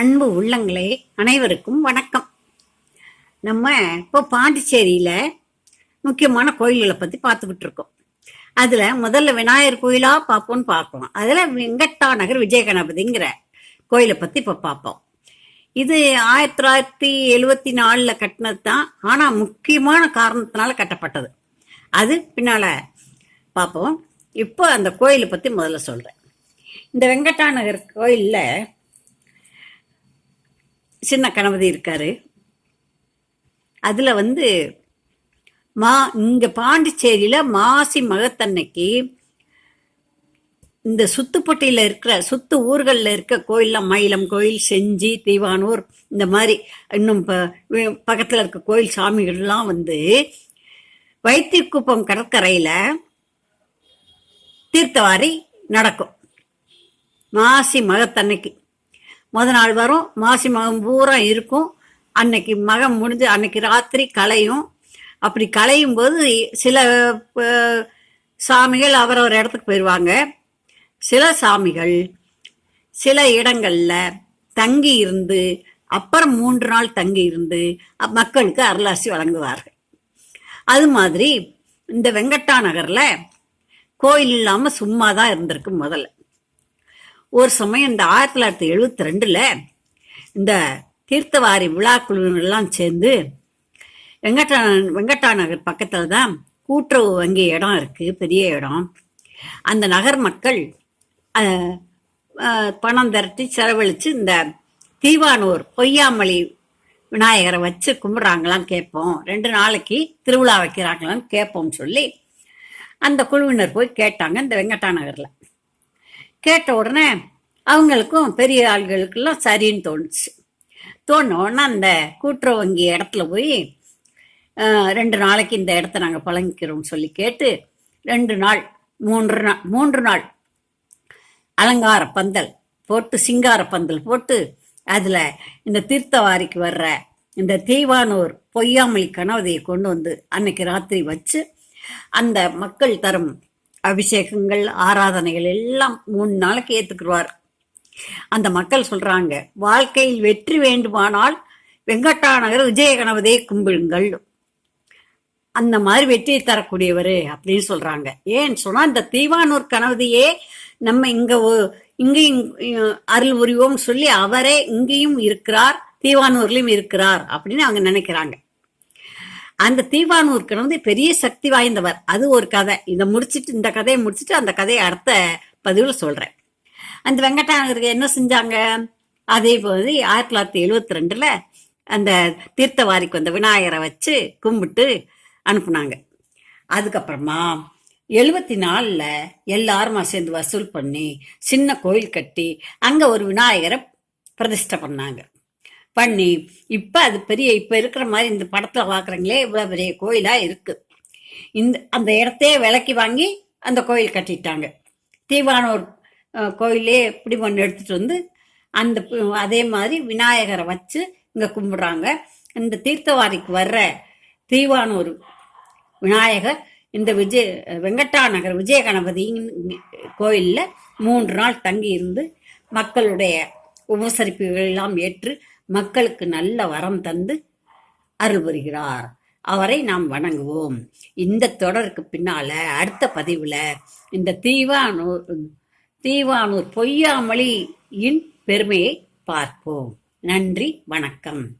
அன்பு உள்ளங்களே அனைவருக்கும் வணக்கம். நம்ம இப்போ பாண்டிச்சேரியில் முக்கியமான கோயில்களை பற்றி பார்த்துக்கிட்டு இருக்கோம் அதில் முதல்ல விநாயகர் கோயிலாக பார்ப்போம்னு பார்க்கலாம். அதில் வெங்கட்டா நகர் விஜய கணபதிங்கிற கோயிலை பற்றி இப்போ பார்ப்போம். இது ஆயிரத்தி தொள்ளாயிரத்தி எழுவத்தி நாலில் கட்டினது தான். ஆனால் முக்கியமான காரணத்தினால கட்டப்பட்டது. அது பின்னால் பார்ப்போம். இப்போ அந்த கோயிலை பற்றி முதல்ல சொல்கிறேன் இந்த வெங்கட்டா நகர் கோயிலில் சின்ன கணபதி இருக்காரு. அதில் வந்து மா இங்கே பாண்டிச்சேரியில் மாசி மகத்தன்னைக்கு இந்த சுத்துப்பட்டியில் இருக்கிற சுத்து ஊர்களில் இருக்க கோயில்லாம் மயிலம் கோயில் செஞ்சி தீவானூர் இந்த மாதிரி இன்னும் பக்கத்தில் இருக்க கோயில் சாமிகள்லாம் வந்து வைத்தியக்குப்பம் கடற்கரையில் தீர்த்தவாரி நடக்கும். மாசி மகத்தன்னைக்கு. முத நாள் வரும் மாசி மகம் பூரா இருக்கும். அன்னைக்கு மகம் முடிஞ்சு அன்னைக்கு ராத்திரி களையும். அப்படி களையும் போது சில சாமிகள் அவரவர் இடத்துக்கு போயிடுவாங்க சில சாமிகள் சில இடங்களில் தங்கி இருந்து அப்புறம் மூன்று நாள் தங்கி இருந்து மக்களுக்கு அருளாசி வழங்குவார்கள். அது மாதிரி இந்த வெங்கட்டா நகரில் கோயில் இல்லாமல் சும்மா தான் இருந்திருக்கு முதல்ல. ஒரு சமயம் இந்த ஆயிரத்தி தொள்ளாயிரத்தி எழுபத்தி ரெண்டில் இந்த தீர்த்தவாரி விழா சேர்ந்து வெங்கட்டா வெங்கட்டா நகர் பக்கத்தில் தான் கூட்டுறவு வங்கி இடம் இருக்குது பெரிய இடம். அந்த நகர் மக்கள் பணம் திரட்டி செலவழித்து இந்த தீவானூர் பொய்யாமலி விநாயகரை வச்சு கும்பிட்றாங்களான்னு கேட்போம். ரெண்டு நாளைக்கு திருவிழா வைக்கிறாங்களான்னு கேட்போம்னு சொல்லி அந்த குழுவினர் போய் கேட்டாங்க இந்த வெங்கட்டா நகரில். கேட்ட உடனே அவங்களுக்கும் பெரிய ஆள்களுக்கெல்லாம் சரின்னு தோணுச்சு. தோணுன்னா அந்த கூட்டுறவு வங்கி இடத்துல போய் ரெண்டு நாளைக்கு இந்த இடத்த நாங்கள் பழங்கிக்கிறோம் சொல்லி கேட்டு ரெண்டு நாள் மூன்று நாள் மூன்று நாள் அலங்கார பந்தல் போட்டு சிங்கார பந்தல் போட்டு அதில் இந்த தீர்த்தவாரிக்கு வர்ற இந்த தீவானூர் பொய்யாமொழி கனவதையை கொண்டு வந்து அன்னைக்கு ராத்திரி வச்சு அந்த மக்கள் தரும் அபிஷேகங்கள் ஆராதனைகள் எல்லாம் மூணு நாளைக்கு ஏற்றுக்குருவார் அந்த மக்கள் சொல்றாங்க வாழ்க்கையில் வெற்றி வேண்டுமானால் வெங்கட்டா நகர் விஜய கணபதியை கும்பிடுங்கள். அந்த மாதிரி வெற்றியை தரக்கூடியவர் அப்படின்னு சொல்றாங்க. ஏன்னு சொன்னா இந்த தீவானூர் கணவதியே நம்ம இங்க இங்கேயும் அருள் உரிவோம் சொல்லி அவரே இங்கேயும் இருக்கிறார் தீவானூர்லயும் இருக்கிறார் அப்படின்னு அவங்க நினைக்கிறாங்க. அந்த தீவானூர் வந்து பெரிய சக்தி வாய்ந்தவர். அது ஒரு கதை. இதை முடிச்சுட்டு இந்த கதையை முடிச்சுட்டு அந்த கதையை அடுத்த பதிவில் சொல்றேன். அந்த வெங்கடாநகருக்கு என்ன செஞ்சாங்க? அதே போது ஆயிரத்தி தொள்ளாயிரத்தி எழுவத்தி ரெண்டுல அந்த தீர்த்தவாரிக்கு வந்த விநாயகரை வச்சு கும்பிட்டு அனுப்புனாங்க. அதுக்கப்புறமா எழுபத்தி நாலில் எல்லாருமா சேர்ந்து வசூல் பண்ணி சின்ன கோயில் கட்டி அங்கே ஒரு விநாயகரை பிரதிஷ்டை பண்ணாங்க. பண்ணி இப்போ அது பெரிய இப்போ இருக்கிற மாதிரி இந்த படத்தில் பார்க்குறீங்களே இவ்வளோ பெரிய கோயிலாக இருக்குது இந்த அந்த இடத்தையே விலைக்கு வாங்கி அந்த கோயில் கட்டிட்டாங்க. தீவானூர் கோயிலே இப்படி ஒன்று எடுத்துகிட்டு வந்து அந்த அதே மாதிரி விநாயகரை வச்சு இங்கே கும்பிடுறாங்க. இந்த தீர்த்தவாரிக்கு வர்ற தீவானூர் விநாயகர் இந்த விஜய் வெங்கட்டா நகர் விஜய கணபதியின் கோயிலில் மூன்று நாள் தங்கி இருந்து மக்களுடைய உபசரிப்புகள் எல்லாம் ஏற்று மக்களுக்கு நல்ல வரம் தந்து அருள் புரிகிறார் அவரை நாம் வணங்குவோம். இந்த தொடருக்கு பின்னால அடுத்த பதிவுல இந்த தீவானூர் தீவானூர் பொய்யாமொழியின் பெருமையை பார்ப்போம். நன்றி வணக்கம்.